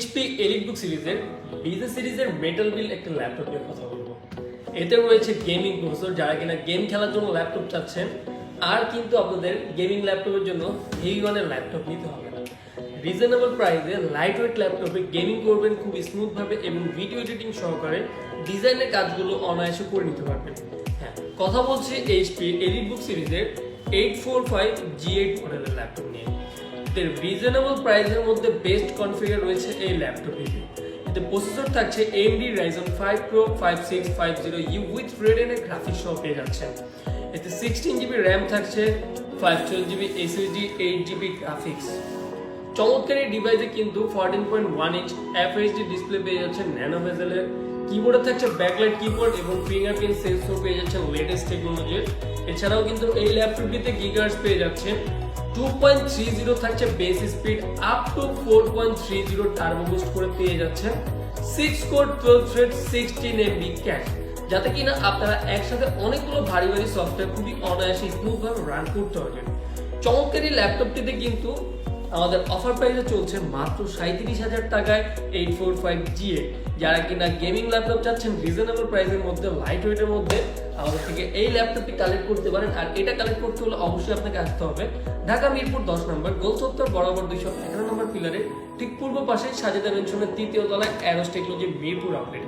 HP EliteBook সিরিজের business সিরিজের metal build একটা ল্যাপটপ নিয়ে কথা বলব। এতে রয়েছে গেমিং প্রসেসর যারা কিনা গেম খেলার জন্য ল্যাপটপ চাচ্ছেন, আর কিন্তু আপনাদের গেমিং ল্যাপটপের জন্য হেভি ওয়ানের ল্যাপটপ নিতে হবে না। রিজনেবল প্রাইসে লাইট ওয়েট ল্যাপটপে গেমিং করবেন খুব স্মুথ ভাবে এবং ভিডিও এডিটিং সহকারে ডিজাইনের কাজগুলো অনায়াসে করে নিতে পারবেন। হ্যাঁ কথা বলছি এইচপি এলিটবুক সিরিজের eight four five G eight মডেলের ল্যাপটপ নিয়ে। রিজনেবল প্রাইসের মধ্যে বেস্ট কনফিগার রয়েছে এই ল্যাপটপটিতে এতে প্রসেসর থাকছে AMD Ryzen 5 Pro 5650U with Radeon এর গ্রাফিক্স সহ পেয়ে যাচ্ছেন। এতে সিক্সটিন জিবি র্যাম থাকছে five twelve GB SSD eight GB graphics চমৎকার ডিভাইসে কিন্তু fourteen point one inch FHD display পেয়ে যাচ্ছেন ন্যানো ভেজেলের কিবোর্ডে থাকছে ব্যাকলাইট কিবোর্ড এবং ফিঙ্গারপ্রিন্ট সেন্সর পেয়ে যাচ্ছে লেটেস্ট টেকনোলজির এছাড়াও কিন্তু এই ল্যাপটপটিতে গিগার্স পেয়ে যাচ্ছেন। টু পয়েন্ট থ্রি জিরো থাকছে base speed up to four point three zero turbo boost করে পেয়ে যাচ্ছেন। Six core twelve thread sixteen MB cache যাতে কিনা আপনারা একসাথে অনেকগুলো ভারী ভারী সফটওয়্যার খুবই অনায়াসে স্মুথ ভাবে রান করতে পারবেন। চমৎকারী ল্যাপটপটিতে কিন্তু আমাদের অফার প্রাইসে চলছে মাত্র সাঁত্রিশ হাজার টাকায় এইট ফোর ফাইভ জিএ যারা কিনা গেমিং ল্যাপটপ চাচ্ছেন রিজনেবল প্রাইসের মধ্যে লাইট ওয়েটের মধ্যে, আমাদের থেকে এই ল্যাপটপটি কালেক্ট করতে পারেন। আর এটা কালেক্ট করতে হলে অবশ্যই আপনাকে আসতে হবে ঢাকা মিরপুর দশ নম্বর, গোল সত্তর বরাবর দুইশো এগারো নম্বর পিলারে ঠিক পূর্ব পাশে সাজেদা মেনশনের তৃতীয় তলায় অ্যারোস টেকনোলজি মিরপুর আপডেট